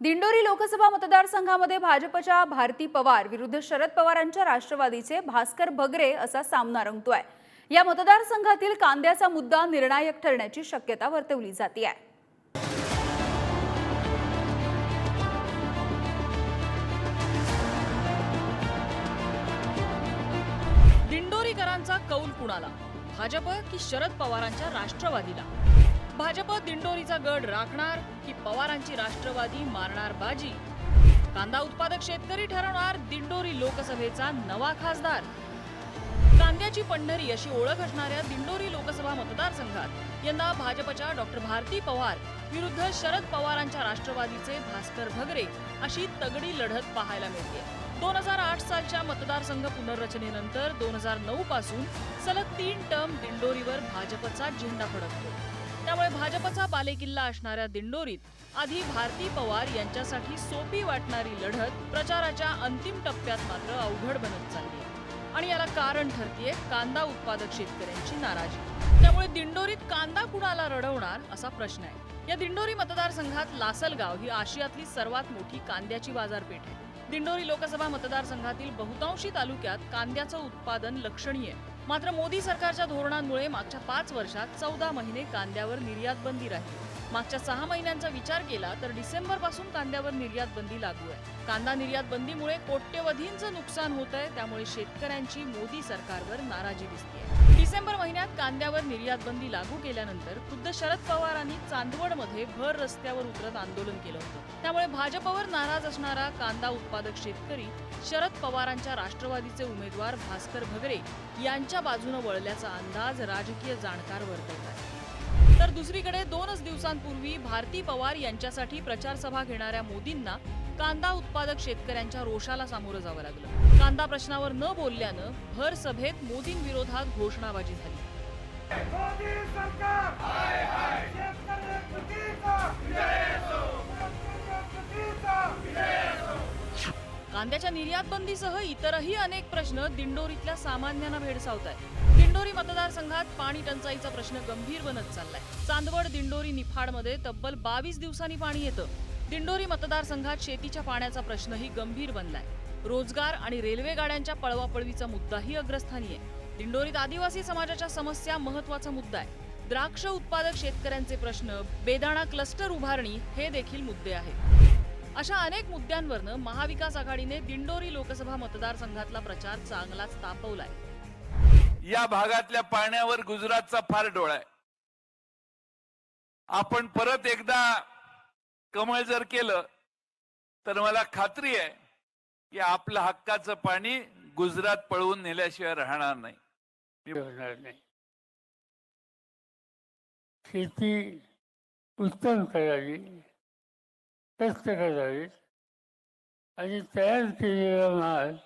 दिंडोरी लोकसभा मतदारसंघामध्ये भाजपच्या भारती पवार विरुद्ध शरद पवारांच्या राष्ट्रवादीचे भास्कर भगरे असा सामना रंगतोय. या मतदारसंघातील कांद्याचा मुद्दा निर्णायक ठरण्याची शक्यता वर्तवली जाते आहे दिंडोरीकरांचा कौल कुणाला? भाजप की शरद पवारांच्या राष्ट्रवादीला? भाजप दिंडोरीचा गड राखणार की पवारांची राष्ट्रवादी मारणार बाजी? कांदा उत्पादक शेतकरी ठरवणार दिंडोरी लोकसभेचा नवा खासदार. कांद्याची पंढरी अशी ओळख असणाऱ्या दिंडोरी लोकसभा मतदारसंघात यंदा भाजपच्या डॉक्टर भारती पवार विरुद्ध शरद पवारांच्या राष्ट्रवादीचे भास्कर भगरे अशी तगडी लढत पाहायला मिळते. दोन हजार आठ सालच्या मतदारसंघ पुनर्रचनेनंतर दोन हजार नऊ पासून सलग तीन टर्म दिंडोरीवर भाजपचा झेंडा फडकतो. त्यामुळे भाजपचा बालेकिल्ला असणाऱ्या दिंडोरीत आधी भारती पवार यांच्यासाठी सोपी वाटणारी लढत प्रचाराच्या अंतिम टप्प्यात मात्र अवघड बनत चालली आणि याला कारण ठरतीये कांदा उत्पादक शेतकऱ्यांची नाराजी. त्यामुळे दिंडोरीत कांदा कुणाला रडवणार असा प्रश्न आहे. या दिंडोरी मतदारसंघात लासलगाव ही आशियातली सर्वात मोठी कांद्याची बाजारपेठ आहे. दिंडोरी लोकसभा मतदारसंघातील बहुतांशी तालुक्यात कांद्याचं उत्पादन लक्षणीय आहे. मात्र मोदी सरकारच्या धोरणांमुळे मागच्या पाच वर्षात चौदा महिने कांद्यावर निर्यात बंदी राहिली. मागच्या सहा महिन्यांचा विचार केला तर डिसेंबरपासून कांद्यावर निर्यात बंदी लागू आहे. कांदा निर्यात बंदीमुळे कोट्यवधींचं नुकसान होत आहे त्यामुळे शेतकऱ्यांची मोदी सरकारवर नाराजी दिसते डिसेंबर महिन्यात कांद्यावर निर्यात बंदी लागू केल्यानंतर खुद्द शरद पवारांनी चांदवडमध्ये भर रस्त्यावर उतरत आंदोलन केलं होतं. त्यामुळे भाजपवर नाराज असणारा कांदा उत्पादक शेतकरी शरद पवारांच्या राष्ट्रवादीचे उमेदवार भास्कर भगरे यांच्या बाजूने वळल्याचा अंदाज राजकीय जाणकार वर्तवतात. तर दुसरीकडे दोनच दिवसांपूर्वी भारती पवार यांच्यासाठी प्रचार सभा घेणाऱ्या मोदींना कांदा उत्पादक शेतकऱ्यांच्या रोषाला सामोरं जावं लागलं. कांदा प्रश्नावर न बोलल्यानं भर सभेत मोदींविरोधात घोषणाबाजी झाली. कांद्याच्या निर्यात बंदीसह इतरही अनेक प्रश्न दिंडोरीतल्या सामान्यांना भेडसावत आहेत दिंडोरी मतदारसंघात पाणी टंचाईचा प्रश्न गंभीर बनत चाललाय. चांदवड दिंडोरी निफाडमध्ये तब्बल बावीस दिवसांनी पाणी येतं. दिंडोरी मतदारसंघात शेतीच्या पाण्याचा प्रश्नही गंभीर बनलाय. रोजगार आणि रेल्वे गाड्यांच्या पळवापळवीचा मुद्दाही अग्रस्थानी आहे. दिंडोरीत आदिवासी समाजाच्या समस्या महत्त्वाचा मुद्दा आहे. द्राक्ष उत्पादक शेतकऱ्यांचे प्रश्न बेदाणा क्लस्टर उभारणी हे देखील मुद्दे आहेत. अशा अनेक मुद्द्यांवरनं महाविकास आघाडीने दिंडोरी लोकसभा मतदारसंघातला प्रचार चांगलाच तापवलाय. या भागातल्या पाण्यावर गुजरातचा फार डोळा आहे. आपण परत एकदा कमळ जर केलं तर मला खात्री आहे की आपलं हक्काचं पाणी गुजरात पळवून नेल्याशिवाय राहणार नाही. होणार नाही. शेती उत्तम करावी कष्ट करावी आणि तयार केलेला माल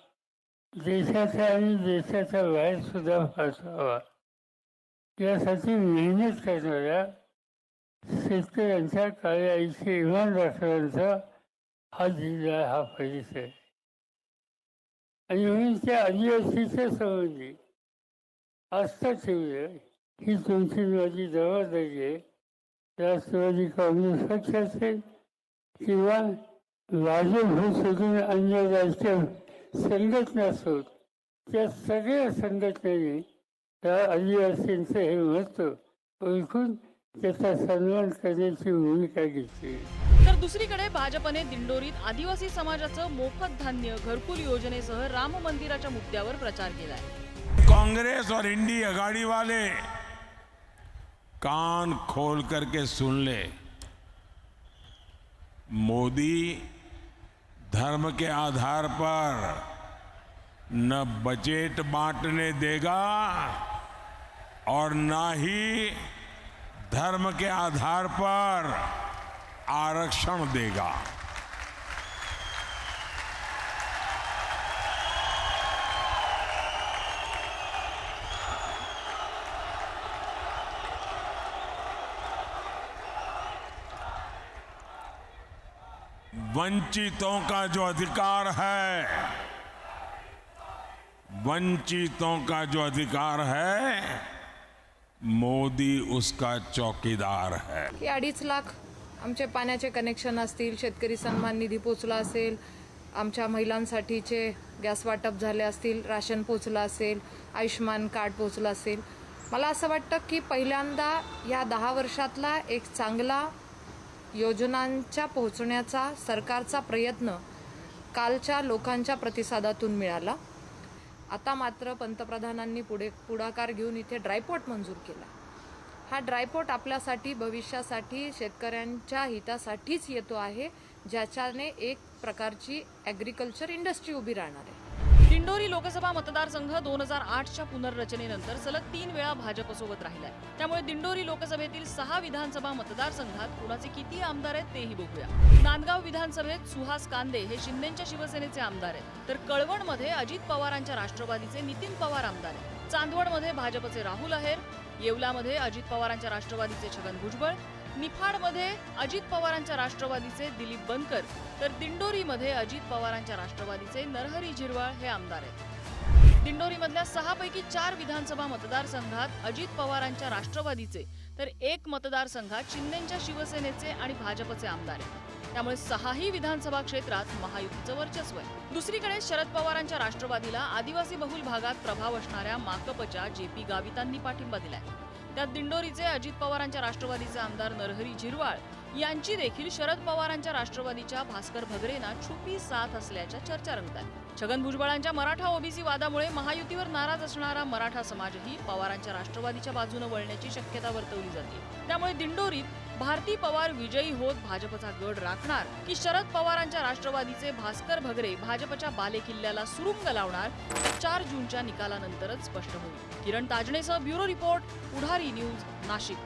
देशाचा आणि देशाच्या बाहेर सुद्धा पाठवावा यासाठी मेहनत करणाऱ्या शेतकऱ्यांच्या काळ्या इमान राखण्याचा हा जिल्हा हा परिसर. आहे आणि म्हणून त्या आदिवासीच्या संबंधी आस्था ठेवली ही तुमची माझी जबाबदारी आहे. राष्ट्रवादी काँग्रेस पक्ष असेल किंवा भाजप हे सोडून अन्य राष्ट्र संघटना असोत. त्या सगळ्या संघटनेने त्या आदिवासींचं हे महत्त्व ओळखून त्याचा सन्मान करण्याची भूमिका घेतली. तर दुसरीकडे भाजपने दिंडोरीत आदिवासी समाजाचं मोफत धान्य घरकुल योजनेसह राम मंदिराच्या मुद्द्यावर प्रचार केलाय. कांग्रेस और इंडी अगाड़ी वाले कान खोल करके सुन ले. मोदी धर्म के आधार पर न बजट बांटने देगा और न ही धर्म के आधार पर आरक्षण देगा। वंचितों का जो अधिकार है वंचितों का जो अधिकार है मोदी उसका चौकीदार है। अडीच लाख आमचे पाण्याचे कनेक्शन असतील शेतकरी सन्मान निधी पोचला असेल आमच्या महिलांसाठीचे गॅस वाटप झाले असतील राशन पोचलं असेल आयुष्यमान कार्ड पोचलं असेल. मला असं वाटतं की पहिल्यांदा या दहा वर्षातला एक चांगला योजनांच्या पोहोचण्याचा सरकारचा प्रयत्न कालच्या लोकांच्या प्रतिसादातून मिळाला. आता मात्र पंतप्रधानांनी पुढे पुढाकार घेऊन इथे ड्रायपोर्ट मंजूर केला. हा ड्रायपोर्ट आपल्यासाठी भविष्यासाठी शेतकऱ्यांच्या हितासाठीच येतो आहे ज्याच्याने एक प्रकारची ॲग्रिकल्चर इंडस्ट्री उभी राहणार आहे. दिंडोरी लोकसभा मतदारसंघ दोन हजार आठच्या पुनर्रचनेनंतर सलग तीन वेळा भाजपसोबत राहिलाय. त्यामुळे दिंडोरी लोकसभेतील सहा विधानसभा मतदारसंघात कुणाचे किती आमदार आहेत तेही बघूया. नांदगाव विधानसभेत सुहास कांदे हे शिंदेच्या शिवसेनेचे आमदार आहेत. तर कळवणमध्ये अजित पवारांच्या राष्ट्रवादीचे नितीन पवार आमदार आहेत. चांदवडमध्ये भाजपचे राहुल आहेर येवलामध्ये अजित पवारांच्या राष्ट्रवादीचे छगन भुजबळ निफाडमध्ये अजित पवारांच्या राष्ट्रवादीचे दिलीप बनकर तर दिंडोरीमध्ये अजित पवारांच्या राष्ट्रवादीचे नरहरी झिरवाळ हे आमदार आहेत. दिंडोरीमधल्या सहापैकी चार विधानसभा मतदारसंघात अजित पवारांच्या राष्ट्रवादीचे तर एक मतदारसंघात शिंदेच्या शिवसेनेचे आणि भाजपचे आमदार आहेत. त्यामुळे सहाही विधानसभा क्षेत्रात महायुतीचं वर्चस्व आहे. दुसरीकडे शरद पवारांच्या राष्ट्रवादीला आदिवासी बहुल भागात प्रभाव असणाऱ्या माकपच्या जे पी गावितांनी पाठिंबा दिलाय. त्यात दिंडोरीचे अजित पवारांच्या राष्ट्रवादीचे आमदार नरहरी झिरवाळ यांची देखील शरद पवारांच्या राष्ट्रवादीच्या भास्कर भगरेना छुपी साथ असल्याच्या चर्चा रंगतात. छगन भुजबळांच्या मराठा ओबीसी वादामुळे महायुतीवर नाराज असणारा मराठा समाजही पवारांच्या राष्ट्रवादीच्या बाजूने वळण्याची शक्यता वर्तवली जाते. त्यामुळे दिंडोरीत भारती पवार विजयी होत भाजपचा गड राखणार की शरद पवारांच्या राष्ट्रवादीचे भास्कर भगरे भाजपच्या बालेकिल्ल्याला सुरुंग लावणार चार जूनच्या निकालानंतरच स्पष्ट होईल. Kiran ताजणेसह bureau report Pudhari news Nashik.